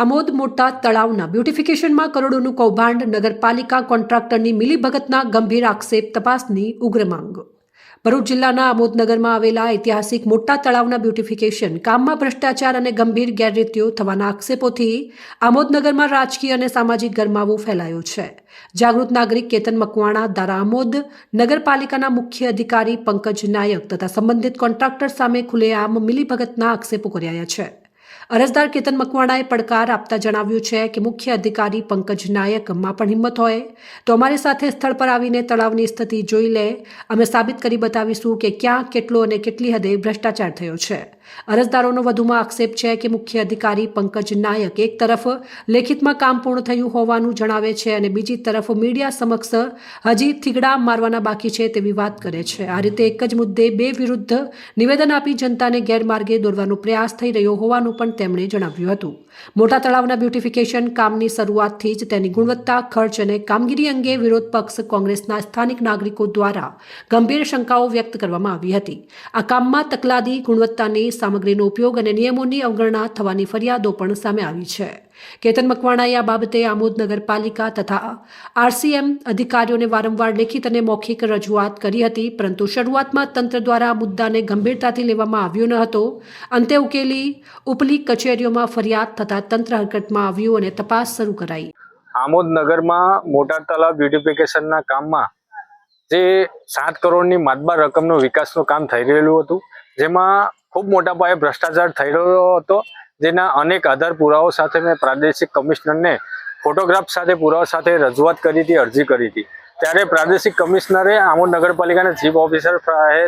આમોદ મોટા તળાવના બ્યુટિફિકેશનમાં કરોડોનું કૌભાંડ નગરપાલિકા કોન્ટ્રાક્ટરની મિલીભગતના ગંભીર આક્ષેપ તપાસની ઉગ્ર માંગ. ભરૂચ જિલ્લાના આમોદનગરમાં આવેલા ઐતિહાસિક મોટા તળાવના બ્યુટિફિકેશન, કામમાં ભ્રષ્ટાચાર અને ગંભીર ગેરરીતિઓ થવાના આક્ષેપોથી આમોદનગરમાં રાજકીય અને સામાજિક ગરમાવો ફેલાયો છે. જાગૃત નાગરિક કેતન મકવાણા દ્વારા આમોદ, નગરપાલિકાના મુખ્ય અધિકારી પંકજ નાયક તથા સંબંધિત કોન્ટ્રાક્ટર સામે ખુલ્લેઆમ મિલીભગતના આક્ષેપો કર્યા છે. અરજદાર કેતન મકવાણાએ પડકાર આપતા જણાવ્યું છે કે મુખ્ય અધિકારી પંકજ નાયકમાં પણ હિંમત હોય. તો અમારી સાથે સ્થળ પર આવીને તળાવની સ્થિતિ જોઈ લે. અમે સાબિત કરી બતાવીશું કે ક્યાં, કેટલો અને કેટલી હદે ભ્રષ્ટાચાર થયો છે. અરજદારોનો વધુમાં આક્ષેપ છે કે મુખ્ય અધિકારી પંકજ નાયક એક તરફ લેખિતમાં કામ પૂર્ણ થયું હોવાનું જણાવે છે અને બીજી તરફ મીડિયા સમક્ષ હજી થીગડા મારવાના બાકી છે તેવી વાત કરે છે. આ રીતે એક જ મુદ્દે બે વિરુદ્ધ નિવેદન આપી જનતાને ગેરમાર્ગે દોરવાનો પ્રયાસ થઈ રહ્યો હોવાનું પણ તેમણે જણાવ્યું હતું. મોટા તળાવના બ્યુટિફિકેશન કામની શરૂઆતથી જ તેની ગુણવત્તા, ખર્ચ અને કામગીરી અંગે વિરોધ પક્ષ કોંગ્રેસના સ્થાનિક નાગરિકો દ્વારા ગંભીર શંકાઓ વ્યક્ત કરવામાં આવી હતી. આ કામમાં તકલાદી ગુણવત્તાની સામગ્રીનો ઉપયોગ અને નિયમોની અવગણના થવાની ફરિયાદો પણ સામે આવી છે. કેતન મકવાણાએ આ બાબતે આમોદ નગરપાલિકા તથા આરસીએમ અધિકારીઓને વારંવાર લેખિત અને મૌખિક રજૂઆત કરી હતી, પરંતુ શરૂઆતમાં તંત્ર દ્વારા આ મુદ્દાને ગંભીરતાથી લેવામાં આવ્યો ન હતો. અંતે ઉકેલી ઉપલી કચેરીઓમાં ફરિયાદ થતાં તંત્ર હરકતમાં આવ્યું અને તપાસ શરૂ કરાઈ. આમોદ નગરમાં મોટા તળાવ બ્યુટિફિકેશનના કામમાં જે સાત કરોડની માતબાર રકમનો વિકાસનું કામ થઈ રહેલું હતું, જેમાં ખૂબ મોટા પાયે ભ્રષ્ટાચાર થઈ રહ્યો હતો, જેના અનેક આધાર પુરાવાઓ સાથે મેં પ્રાદેશિક કમિશનરને, ફોટોગ્રાફ સાથે પુરાવા સાથે રજૂઆત કરી હતી, અરજી કરી હતી. ત્યારે પ્રાદેશિક કમિશનરે આમોદ નગરપાલિકાના ચીફ ઓફિસર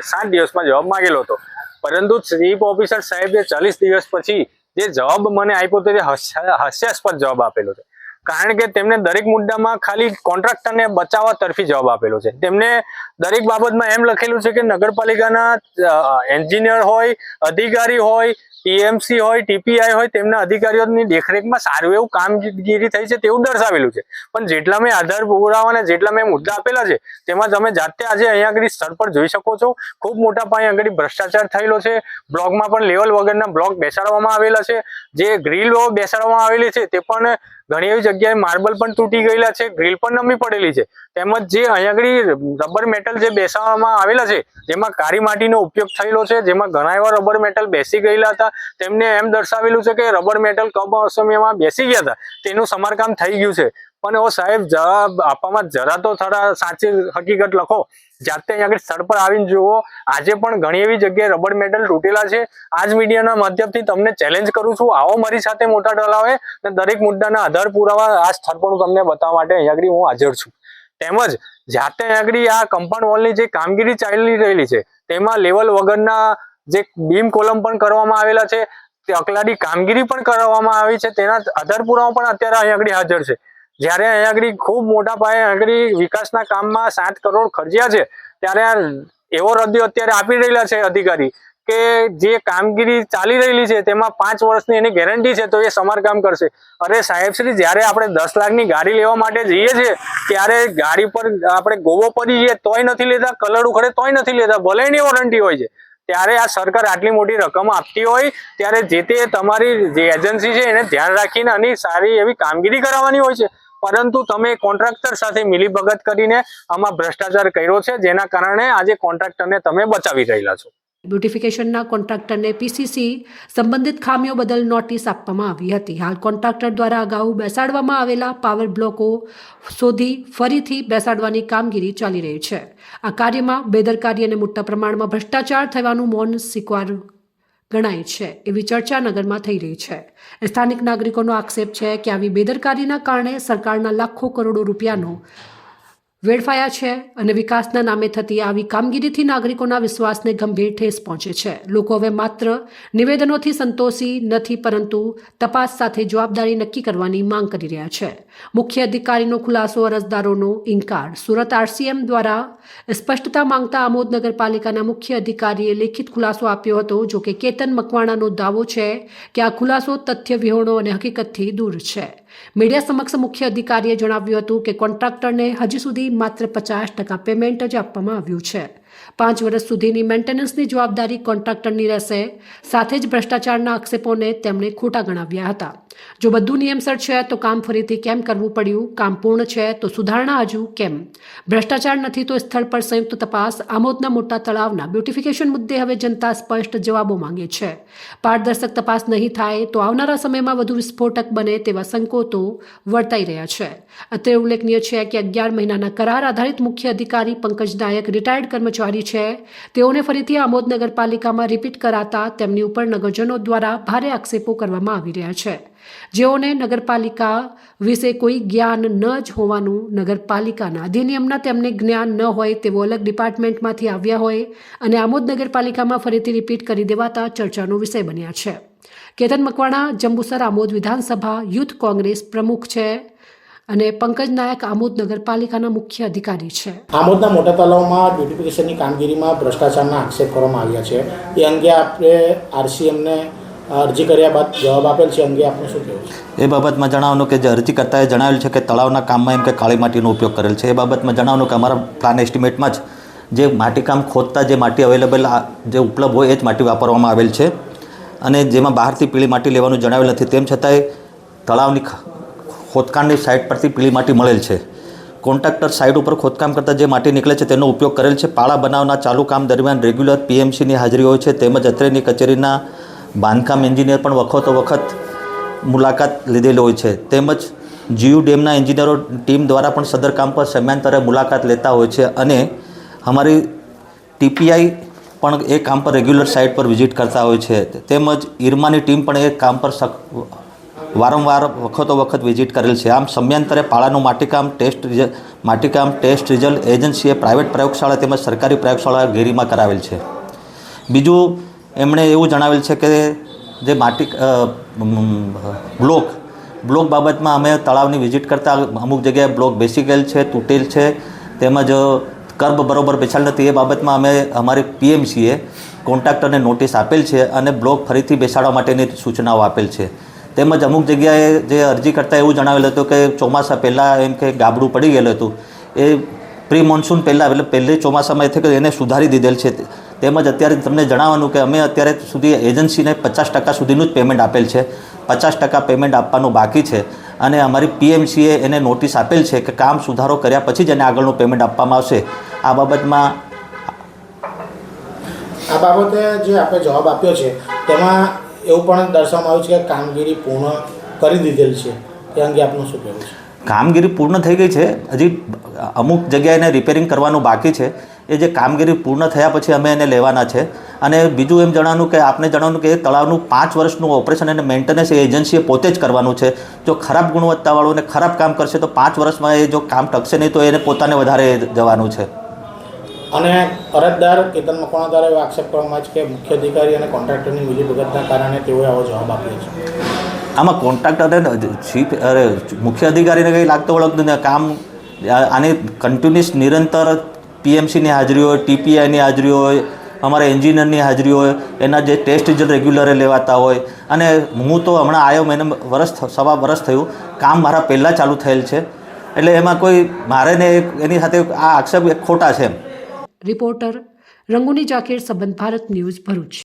સાત દિવસમાં જવાબ માંગેલો હતો. પરંતુ ચીફ ઓફિસર સાહેબે ચાલીસ દિવસ પછી જે જવાબ મને આપ્યો તો તે હાસ્ય- હાસ્યાસ્પદ જવાબ આપેલો છે. કારણ કે તેમને દરેક મુદ્દામાં ખાલી કોન્ટ્રાક્ટરને બચાવવા તરફી જવાબ આપેલો છે. તેમને દરેક બાબતમાં એમ લખેલું છે કે નગરપાલિકાના એન્જિનિયર હોય, અધિકારી હોય ટીએમસી હોય, ટીપીઆઈ હોય, તેમના અધિકારીઓની દેખરેખમાં સારું એવું કામગીરી થઈ છે તેવું દર્શાવેલું છે. પણ જેટલા મેં આધાર પુરાવા જેટલા મેં મુદ્દા આપેલા છે, તેમાં તમે જાતે આજે અહીંયા આગળ સ્થળ પર જોઈ શકો છો. ખૂબ મોટા પાયે આગળ ભ્રષ્ટાચાર થયેલો છે. બ્લોકમાં પણ લેવલ વગરના બ્લોક બેસાડવામાં આવેલા છે. જે ગ્રીલો બેસાડવામાં આવેલી છે તે પણ ઘણી એવી જગ્યાએ માર્બલ પણ તૂટી ગયેલા છે ગ્રીલ પણ નમી પડેલી છે. તેમજ જે અહીંયા આગળ રબર મેટલ જે બેસાડવામાં આવેલા છે, જેમાં કાળી માટીનો ઉપયોગ થયેલો છે, જેમાં ઘણા એવા રબર મેટલ બેસી ગયેલા હતા. તેમને એમ દર્શાવેલું છે કે રબર મેટલ કબ અસમયમાં બેસી ગયા હતા. તેનું સમારકામ થઈ ગયું છે. પણ ઓ સાહેબ, જવાબ આપવામાં જરા તો થોડા સાચી હકીકત લખો. જાતે અહીંયા આગળ સ્થળ પર આવીને જુઓ. આજે પણ ઘણી એવી જગ્યાએ રબર મેડલ તૂટેલા છે. આજ મીડિયાના માધ્યમથી તમને ચેલેન્જ કરું છું. આવો મારી સાથે મોટા ટલાવે અને દરેક મુદ્દાના આધાર પુરાવા આ સ્થળ પર તમને બતાવવા માટે અહીંયા આગળ હું હાજર છું. તેમજ જાતે અહીંયા આગળ આ કમ્પાઉન્ડ વોલની જે કામગીરી ચાલી રહેલી છે, તેમાં લેવલ વગરના જે બીમ કોલમ પણ કરવામાં આવેલા છે, તે અકલાડી કામગીરી પણ કરવામાં આવી છે. તેના આધાર પુરાવા પણ અત્યારે અહીંયા આગળ હાજર છે. જ્યારે અહીંયા આગળ ખૂબ મોટા પાયે આગળ વિકાસના કામમાં સાત કરોડ ખર્ચ્યા છે, ત્યારે એવો રદ્યો અત્યારે આપી રહેલા છે અધિકારી કે જે કામગીરી ચાલી રહેલી છે, તેમાં પાંચ વર્ષની એની ગેરંટી છે, તો એ સમારકામ કરશે. અરે સાહેબ, શ્રી, જ્યારે આપણે દસ લાખની ગાડી લેવા માટે જઈએ છીએ, ત્યારે ગાડી પર આપણે ગોવો પડી જઈએ તોય નથી લેતા, કલર ઉખડે તોય નથી લેતા, ભલે એની વોરંટી હોય છે. ત્યારે આ સરકાર આટલી મોટી રકમ આપતી હોય, ત્યારે જે તે તમારી જે એજન્સી છે, એને ધ્યાન રાખીને આની સારી એવી કામગીરી કરાવવાની હોય છે. પરંતુ તમે કોન્ટ્રાક્ટર સાથે મિલીભગત કરીને આમાં ભ્રષ્ટાચાર કર્યો છે, જેના કારણે આજે કોન્ટ્રાક્ટરને તમે બચાવી રહેલા છો. બ્યુટિફિકેશનના કોન્ટ્રાક્ટરને પીસીસી સંબંધિત ખામીઓ બદલ નોટિસ આપવામાં આવી હતી. હાલ કોન્ટ્રાક્ટર દ્વારા અગાઉ બેસાડવામાં આવેલા પાવર બ્લોકો શોધી ફરીથી બેસાડવાની કામગીરી ચાલી રહી છે. આ કાર્યમાં બેદરકારી અને મોટા પ્રમાણમાં ભ્રષ્ટાચાર થવાનું મૌન સ્વીકાર ગણાય છે. એવી ચર્ચા નગરમાં થઈ રહી છે. સ્થાનિક નાગરિકોનો આક્ષેપ છે કે આવી બેદરકારીના કારણે સરકારના લાખો કરોડો રૂપિયાનો વેડફાયા છે અને વિકાસના નામે થતી આવી કામગીરીથી નાગરિકોના વિશ્વાસને ગંભીર ઠેસ પહોંચે છે. લોકો હવે માત્ર નિવેદનોથી સંતોષી નથી, પરંતુ તપાસ સાથે જવાબદારી નક્કી કરવાની માંગ કરી રહ્યા છે. મુખ્ય અધિકારીનો ખુલાસો અરજદારોનો ઇન્કાર. સુરત આરસીએમ દ્વારા સ્પષ્ટતા માંગતા આમોદ નગરપાલિકાના મુખ્ય અધિકારીએ લેખિત ખુલાસો આપ્યો હતો, જો કે કેતન મકવાણાનો દાવો છે કે આ ખુલાસો તથ્ય વિહોણો અને હકીકતથી દૂર છે. મીડિયા સમક્ષ મુખ્ય અધિકારીએ જણાવ્યું હતું કે કોન્ટ્રાક્ટરને હજી સુધી માત્ર પચાસ ટકા પેમેન્ટ જ આપવામાં આવ્યું છે. પાંચ વર્ષ સુધીની મેન્ટેનન્સની જવાબદારી કોન્ટ્રાક્ટરની રહેશે. સાથે જ ભ્રષ્ટાચારના આક્ષેપોને તેમણે ખોટા ગણાવ્યા હતા. જો બધું નિયમસર છે, તો કામ ફરીથી કેમ કરવું પડ્યું? કામ પૂર્ણ છે, તો સુધારણા હજુ કેમ? ભ્રષ્ટાચાર નથી, તો સ્થળ પર સંયુક્ત તપાસ, આમોદના મોટા તળાવના બ્યુટિફિકેશન મુદ્દે હવે જનતા સ્પષ્ટ જવાબો માંગે છે. પારદર્શક તપાસ નહીં થાય, તો આવનારા સમયમાં વધુ વિસ્ફોટક બને તેવા સંકોતો વર્તાઈ રહ્યા છે. અત્રે ઉલ્લેખનીય છે કે અગિયાર મહિનાના કરાર આધારિત મુખ્ય અધિકારી પંકજ નાયક રિટાયર્ડ કર્મચારી છે. તેઓને ફરીથી આમોદ નગરપાલિકામાં રિપીટ કરાતા તેમની ઉપર નગરજનો દ્વારા ભારે આક્ષેપો કરવામાં આવી રહ્યા છે. જેઓને નગરપાલિકા વિશે કોઈ જ્ઞાન ન જ હોવાનું નગરપાલિકાના અધિનિયમના તેમને જ્ઞાન ન હોય તેવો અલગ ડિપાર્ટમેન્ટમાંથી આવ્યા હોય અને આમોદ નગરપાલિકામાં ફરીથી રિપીટ કરી દેવાતા ચર્ચાનો વિષય બન્યા છે. કેતન મકવાણા, જંબુસર આમોદ વિધાનસભા, યુથ કોંગ્રેસ પ્રમુખ છે. અને પંકજ નાયક આમોદ નગરપાલિકાના મુખ્ય અધિકારી છે. આમોદના મોટા તલાવમાં બ્યુટિફિકેશનની કામગીરીમાં ભ્રષ્ટાચારના આક્ષેપ કરવામાં આવ્યા છે. એ અંગે આપણે આરસીએમને અરજી કર્યા બાદ જવાબ આપેલ છે. અંગે આપનું શું કહેવું છે? એ બાબતમાં જણાવવાનું કે જે અરજીકર્તાએ જણાવેલ છે કે તળાવના કામમાં એમ કે કાળી માટીનો ઉપયોગ કરેલ છે. એ બાબતમાં જણાવવાનું કે અમારા પ્લાન એસ્ટિમેટમાં જ જે માટીકામ ખોદતા જે માટી અવેલેબલ જે ઉપલબ્ધ હોય એ જ માટી વાપરવામાં આવેલ છે. અને જેમાં બહારથી પીળી માટી લેવાનું જણાવેલ નથી. તેમ છતાંય તળાવની ખોદકામની સાઇટ પરથી પીળી માટી મળેલ છે. કોન્ટ્રાક્ટર સાઇટ ઉપર ખોદકામ કરતાં જે માટી નીકળે છે તેનો ઉપયોગ કરેલ છે. પાળા બનાવના ચાલુ કામ દરમિયાન રેગ્યુલર પીએમસીની હાજરી હોય છે તેમજ અત્રેની કચેરીના બાંધકામ એન્જિનિયર પણ વખતો વખત મુલાકાત લીધેલી હોય છે. તેમજ જીયુ ડેમના એન્જિનિયરો ટીમ દ્વારા પણ સદર કામ પર સમયાંતરે મુલાકાત લેતા હોય છે અને અમારી ટીપીઆઈ પણ એ કામ પર રેગ્યુલર સાઇટ પર વિઝિટ કરતા હોય છે. તેમજ ઈરમાની ટીમ પણ એ કામ પર વારંવાર વખતો વખત વિઝિટ કરેલ છે. આમ સમયાંતરે પાળાનું માટીકામ ટેસ્ટ રિઝલ્ટ માટીકામ ટેસ્ટ રિઝલ્ટ એજન્સીએ પ્રાઇવેટ પ્રયોગશાળા તેમજ સરકારી પ્રયોગશાળા ગેરીમાં કરાવેલ છે. બીજું, એમણે એવું જણાવેલ છે કે જે માટી બ્લોક બ્લોક બાબતમાં અમે તળાવની વિઝિટ કરતાં અમુક જગ્યાએ બ્લોક બેસી ગયેલ છે, તૂટેલ છે, તેમજ કર્બ બરોબર બેસાડ નથી. એ બાબતમાં અમે અમારી પીએમસીએ કોન્ટ્રાક્ટરને નોટિસ આપેલ છે અને બ્લોક ફરીથી બેસાડવા માટેની સૂચનાઓ આપેલ છે. તેમજ અમુક જગ્યાએ જે અરજી કરતાં એવું જણાવેલ હતું કે ચોમાસા પહેલાં એમ કે ગાબડું પડી ગયેલું હતું. એ પ્રી મોન્સૂન પહેલાં, એટલે પહેલે ચોમાસામાં એ એને સુધારી દીધેલ છે. તેમજ અત્યારે તમને જણાવવાનું કે અમે અત્યારે સુધી એજન્સીને પચાસ ટકા સુધીનું જ પેમેન્ટ આપેલ છે. પચાસ ટકા પેમેન્ટ આપવાનું બાકી છે. અને અમારી પીએમસીએ એને નોટિસ આપેલ છે કે કામ સુધારો કર્યા પછી જ એને આગળનું પેમેન્ટ આપવામાં આવશે. આ બાબતમાં આ બાબતે જે આપણે જવાબ આપ્યો છે, તેમાં એવું પણ દર્શાવવામાં આવ્યું છે કે કામગીરી પૂર્ણ કરી દીધેલ છે. તે અંગે આપનું શું કહેવું છે? કામગીરી પૂર્ણ થઈ ગઈ છે. હજી અમુક જગ્યાએ રિપેરિંગ કરવાનું બાકી છે. એ જે કામગીરી પૂર્ણ થયા પછી અમે એને લેવાના છે. અને બીજું એમ જણાવવાનું કે આપને જણાવવાનું કે એ તળાવનું પાંચ વર્ષનું ઓપરેશન અને મેન્ટેનન્સ એ એજન્સીએ પોતે જ કરવાનું છે. જો ખરાબ ગુણવત્તાવાળું અને ખરાબ કામ કરશે તો પાંચ વર્ષમાં એ જો કામ ટકશે નહીં તો એને પોતાને વધારે જવાનું છે. અને અરજદાર કેતન મકવાણા દ્વારા એવો આક્ષેપ કરવામાં છે કે મુખ્ય અધિકારી અને કોન્ટ્રાક્ટરની મિલીભગતના કારણે તેઓએ આવો જવાબ આપ્યો છે. આમાં કોન્ટ્રાક્ટર ચીફ, અરે, મુખ્ય અધિકારીને કંઈ લાગતો વળગતું ને કામ આની કન્ટિન્યુઅસ નિરંતર પીએમસીની હાજરી હોય, ટીપીઆઈની હાજરી હોય, અમારા એન્જિનિયરની હાજરી હોય, એના જે ટેસ્ટ રિઝલ્ટ રેગ્યુલરે લેવાતા હોય. અને હું તો હમણાં આવ્યો મને વરસ સવા વરસ થયું, કામ મારા પહેલાં ચાલુ થયેલ છે. એટલે એમાં કોઈ, મારે ને એની સાથે આ આક્ષેપ ખોટા છે એમ. રિપોર્ટર રંગુની જાકીર સંબંધ ભારત ન્યૂઝ ભરૂચ.